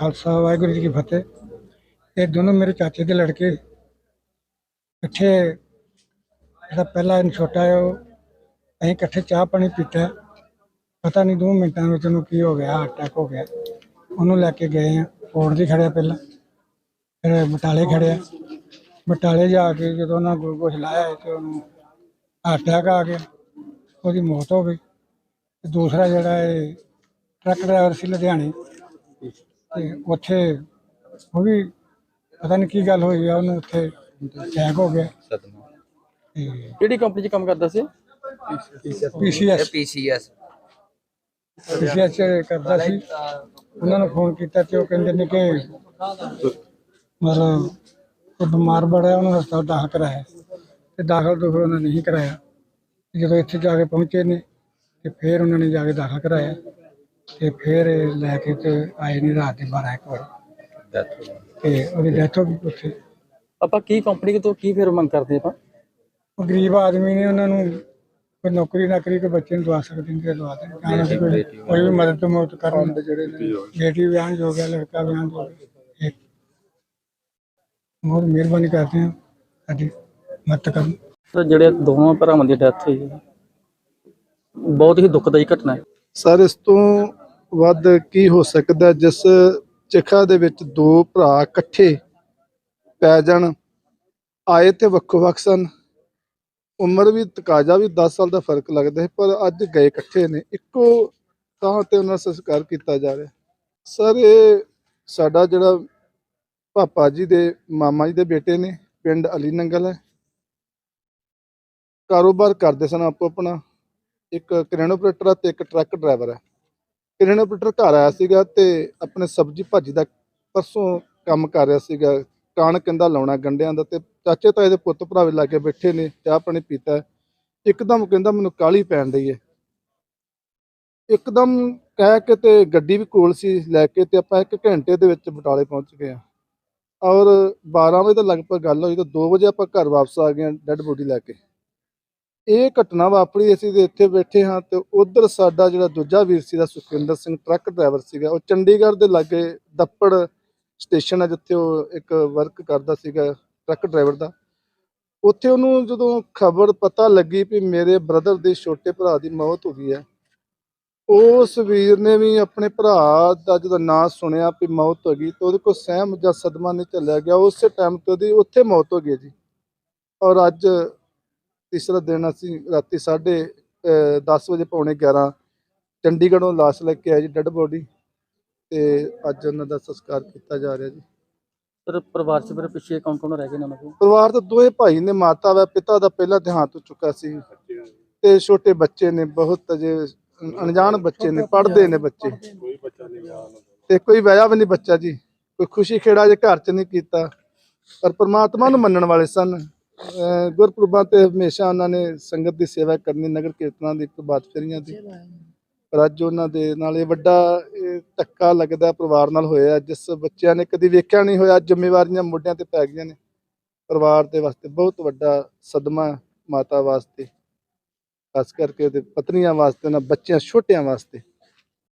ਖਾਲਸਾ, ਵਾਹਿਗੁਰੂ ਜੀ ਕੀ ਫਤਿਹ। ਇਹ ਦੋਨੋਂ ਮੇਰੇ ਚਾਚੇ ਦੇ ਲੜਕੇ। ਇਕੱਠੇ ਜਿਹੜਾ ਪਹਿਲਾ ਛੋਟਾ ਹੈ ਉਹ ਅਸੀਂ ਇਕੱਠੇ ਚਾਹ ਪਾਣੀ ਪੀਤਾ। ਪਤਾ ਨਹੀਂ ਦੋ ਮਿੰਟਾਂ ਵਿੱਚ ਉਹਨੂੰ ਕੀ ਹੋ ਗਿਆ ਹਾਰਟ ਅਟੈਕ ਹੋ ਗਿਆ। ਉਹਨੂੰ ਲੈ ਕੇ ਗਏ ਆ, ਫੋਰਡ ਦੀ ਖੜਿਆ ਪਹਿਲਾਂ। ਫਿਰ ਬਟਾਲੇ ਖੜਿਆ। ਬਟਾਲੇ ਜਾ ਕੇ ਜਦੋਂ ਉਹਨਾਂ ਗੁਰੂ ਗਲੂਕੋਜ਼ ਲਾਇਆ ਤੇ ਉਹਨੂੰ ਹਾਰਟ ਅਟੈਕ ਆ ਗਿਆ। ਉਹਦੀ ਮੌਤ ਹੋ ਗਈ। ਤੇ ਦੂਸਰਾ ਜਿਹੜਾ ਹੈ ਟਰੱਕ ਡਰਾਈਵਰ ਸੀ ਲੁਧਿਆਣੇ। ਤੇ ਉੱਥੇ ਉਹ ਵੀ ਪਤਾ ਨਹੀਂ ਕੀ ਗੱਲ ਹੋਈ ਆ ਉਹਨੂੰ ਉੱਥੇ ਅਟੈਕ ਹੋ ਗਿਆ। ਸਦਮਾ ਤੇ ਕਿਹੜੀ ਕੰਪਨੀ 'ਚ ਕੰਮ ਕਰਦਾ ਸੀ? ਪੀਸੀਐਸ ਪੀਸੀਐਸ ਪੀਸੀਐਸ ਕਰਦਾ ਸੀ। ਉਹਨਾਂ ਨੂੰ ਫੋਨ ਕੀਤਾ ਤੇ ਉਹ ਕਹਿੰਦੇ ਨੇ ਕਿ ਮਤਲਬ ਉਹ ਬਿਮਾਰ ਬੜਾ ਉਹਨੂੰ ਹਸਪਤਾਲ ਦਾਖਲ ਕਰਾਇਆ। ਤੇ ਦਾਖਲ ਤੋਂ ਫਿਰ ਉਹਨਾਂ ਨੇ ਨਹੀਂ ਕਰਾਇਆ। ਜਦੋਂ ਇੱਥੇ ਜਾ ਕੇ ਪਹੁੰਚੇ ਨੇ ਤੇ ਫਿਰ ਉਹਨਾਂ ਨੇ ਜਾ ਕੇ ਦਾਖਲ ਕਰਾਇਆ। ਤੇ ਫਿਰ ਇਹ ਲੈ ਕੇ ਤੇ ਆਏ ਨਹੀਂ ਰਾਤ ਦੇ 12 ਇੱਕ ਵਜੇ। ਤੇ ਉਹਦੀ ਡੈਥ ਹੋ ਗਈ ਉੱਥੇ। ਆਪਾਂ ਕੀ ਕੰਪਨੀ ਤੋਂ ਕੀ ਫਿਰ ਮੰਗ ਕਰਦੇ ਆਪਾਂ? ਉਹ ਗਰੀਬ ਆਦਮੀ ਨੇ ਉਹਨਾਂ ਨੂੰ ਕੋਈ ਨੌਕਰੀ ਨਾਕਰੀ ਕੋਈ ਬੱਚੇ ਨੂੰ ਦਵਾ ਸਕਦੇ ਨੇ ਤੇ ਦਵਾ ਦੇਣ। ਅਸੀਂ ਕੋਈ ਕੋਈ ਵੀ ਮਦਦ ਤੋਂ ਮਦਦ ਕਰਨ ਜਿਹੜੇ ਨੇ। ਬੇਟੀ ਵਿਆਹ ਹੋ ਗਿਆ ਲੜਕਾ ਵਿਆਹ ਹੋ। ਗਿਆ ਬਹੁਤ ਮਿਹਰਬਾਨੀ ਕਰਦੇ ਹਾਂ ਸਾਡੀ ਮਦਦ ਕਰਨ। ਸਰ ਜਿਹੜੇ ਦੋਵਾਂ ਭਰਾਵਾਂ ਦੀ ਡੈਥ ਹੋਈ ਹੈ ਬਹੁਤ ਹੀ ਦੁਖਦਾਈ ਘਟਨਾ ਹੈ। ਸਰ ਇਸ ਤੋਂ ਵੱਧ ਕੀ ਹੋ ਸਕਦਾ ਜਿਸ ਚਿਖਾ ਦੇ ਵਿੱਚ ਦੋ ਭਰਾ ਇਕੱਠੇ ਪੈ ਜਾਣ, ਆਏ ਤੇ ਵੱਖੋ ਵੱਖ ਸਨ। ਉਮਰ ਵੀ, ਤਕਾਜ਼ਾ ਵੀ 10 ਸਾਲ ਦਾ ਫ਼ਰਕ ਲੱਗਦਾ ਹੈ, ਪਰ ਅੱਜ ਗਏ ਇਕੱਠੇ ਨੇ। ਇੱਕੋ ਥਾਂ ਤੇ ਉਹਨਾਂ ਦਾ ਸੰਸਕਾਰ ਕੀਤਾ ਜਾ ਰਿਹਾ ਸਰ, ਇਹ ਸਾਡਾ ਜਿਹੜਾ ਪਾਪਾ ਜੀ ਦੇ ਮਾਮਾ ਜੀ ਦੇ ਬੇਟੇ ਨੇ, ਪਿੰਡ ਅਲੀ ਨੰਗਲ ਹੈ। ਕਾਰੋਬਾਰ ਕਰਦੇ ਸਨ ਆਪੋ ਆਪਣਾ ਇੱਕ ਕ੍ਰੇਨ ਆਪਰੇਟਰ ਤੇ ਇੱਕ ਟਰੱਕ ਡਰਾਈਵਰ ਹੈ ਕਿਰਨ ਆਪਰੇਟਰ ਘਰ ਆਇਆ ਸੀਗਾ ਤੇ ਆਪਣੇ ਸਬਜ਼ੀ ਭਾਜੀ ਦਾ ਪਰਸੋਂ ਕੰਮ ਕਰ ਰਿਹਾ ਸੀਗਾ, ਕਾਣ ਕੰਦਾ ਲਾਉਣਾ ਗੰਡਿਆਂ ਦਾ ਤੇ ਚਾਚੇ ਤਾਏ ਦੇ ਪੁੱਤ ਭਰਾਵੇ ਲਾਗੇ ਬੈਠੇ ਨੇ, ਚਾਹ ਪਾਣੀ ਪੀਤਾ। ਇੱਕਦਮ ਕਹਿੰਦਾ ਮੈਨੂੰ ਕਾਲੀ ਪੈਣ ਰਹੀ ਹੈ ਇੱਕਦਮ ਕਹਿ ਕੇ ਤੇ ਗੱਡੀ ਵੀ ਕੋਲ ਸੀ ਲੈ ਕੇ ਤੇ ਆਪਾਂ ਇੱਕ ਘੰਟੇ ਦੇ ਵਿੱਚ ਬਟਾਲੇ ਪਹੁੰਚ ਗਏ ਆ ਔਰ 12 ਵਜੇ ਦਾ ਲਗਭਗ ਗੱਲ ਹੋਈ ਤਾਂ 2 ਵਜੇ ਆਪਾਂ ਘਰ ਵਾਪਸ ਆ ਗਏ ਡੈੱਡ ਬੋਡੀ ਲੈ ਕੇ। ਇਹ ਘਟਨਾ ਵਾਪਰੀ, ਅਸੀਂ ਤੇ ਇੱਥੇ ਬੈਠੇ ਹਾਂ ਤੇ ਉਧਰ ਸਾਡਾ ਜਿਹੜਾ ਦੂਜਾ ਵੀਰ ਸੀਗਾ ਦਾ ਸੁਖਵਿੰਦਰ ਸਿੰਘ, ਟਰੱਕ ਡਰਾਈਵਰ ਸੀਗਾ, ਉਹ ਚੰਡੀਗੜ੍ਹ ਦੇ ਲਾਗੇ ਦੱਪੜ ਸਟੇਸ਼ਨ ਹੈ ਜਿੱਥੇ ਉਹ ਇੱਕ ਵਰਕ ਕਰਦਾ ਸੀਗਾ, ਟਰੱਕ ਡਰਾਈਵਰ ਦਾ। ਉੱਥੇ ਉਹਨੂੰ ਜਦੋਂ ਖਬਰ ਪਤਾ ਲੱਗੀ ਵੀ ਮੇਰੇ ਬ੍ਰਦਰ ਦੇ ਛੋਟੇ ਭਰਾ ਦੀ ਮੌਤ ਹੋ ਗਈ ਹੈ, ਉਸ ਵੀਰ ਨੇ ਵੀ ਆਪਣੇ ਭਰਾ ਦਾ ਜਦੋਂ ਨਾਂ ਸੁਣਿਆ ਵੀ ਮੌਤ ਹੋ ਗਈ ਤਾਂ ਉਹਦੇ ਕੋਲ ਸਹਿਮ ਜਾਂ ਸਦਮਾ ਨਹੀਂ ਚੱਲਿਆ ਗਿਆ, ਉਸੇ ਟਾਈਮ ਤੇ ਉਹਦੀ ਉੱਥੇ ਮੌਤ ਹੋ ਗਈ ਹੈ ਜੀ। ਔਰ ਅੱਜ ਤੀਸਰਾ ਦਿਨ ਅਸੀਂ ਰਾਤੀ ਸਾਢੇ 10 ਵਜੇ ਪੌਣੇ 11 ਚੰਡੀਗੜ੍ਹੋਂ ਲਾਸ਼ ਲੈ ਕੇ ਆਏ ਜੀ ਡੈੱਡ ਬੋਡੀ ਤੇ ਅੱਜ ਉਹਨਾਂ ਦਾ ਸੰਸਕਾਰ ਕੀਤਾ ਜਾ ਰਿਹਾ ਜੀ। ਸਰ ਪਰਿਵਾਰ 'ਚ ਪਿੱਛੇ ਕੌਣ ਕੌਣ ਰਹਿ ਗਏ ਨੇ ਉਹਨਾਂ ਕੋਲ? ਪਰਿਵਾਰ ਦੇ ਦੋਵੇਂ ਭਾਈ ਨੇ ਮਾਤਾ ਵਾ ਪਿਤਾ ਦਾ ਪਹਿਲਾਂ ਦੇਹਾਂਤ ਹੋ ਚੁੱਕਾ ਸੀ। ਤੇ ਛੋਟੇ ਬੱਚੇ ਨੇ ਬਹੁਤ ਅਜੇ ਅਣਜਾਣ ਬੱਚੇ ਨੇ ਪੜ੍ਹਦੇ ਨੇ ਬੱਚੇ। ਤੇ ਕੋਈ ਵਿਆਹ ਵੀ ਨਹੀਂ ਬੱਚਾ ਜੀ। ਕੋਈ ਖੁਸ਼ੀ ਖੇੜਾ ਜੇ ਘਰ ਚ ਨਹੀਂ ਕੀਤਾ। ਪਰ ਪ੍ਰਮਾਤਮਾ ਨੂੰ ਮੰਨਣ ਵਾਲੇ ਸਨ। ਗੁਰਪੁਰਬਾਂ ਤੇ ਹਮੇਸ਼ਾ ਉਹਨਾਂ ਨੇ ਸੰਗਤ ਦੀ ਸੇਵਾ ਕਰਨੀ ਨਗਰ ਕੀਰਤਨਾਂ ਦੀ ਪ੍ਰਭਾਤ ਫੇਰੀਆਂ ਦੀ। ਪਰ ਅੱਜ ਉਹਨਾਂ ਦੇ ਨਾਲ ਇਹ ਵੱਡਾ ਧੱਕਾ ਲੱਗਦਾ ਪਰਿਵਾਰ ਨਾਲ ਹੋਇਆ। ਜਿਸ ਬੱਚਿਆਂ ਨੇ ਕਦੀ ਵੇਖਿਆ ਨਹੀਂ ਹੋਇਆ ਜ਼ਿੰਮੇਵਾਰੀਆਂ ਮੋਢਿਆਂ ਤੇ ਪੈ ਗਈਆਂ ਨੇ। ਪਰਿਵਾਰ ਦੇ ਵਾਸਤੇ ਬਹੁਤ ਵੱਡਾ ਸਦਮਾ ਮਾਤਾ ਵਾਸਤੇ ਖਾਸ ਕਰਕੇ ਉਹਦੇ ਪਤਨੀਆਂ ਵਾਸਤੇ ਨਾ ਬੱਚਿਆਂ ਛੋਟਿਆਂ ਵਾਸਤੇ।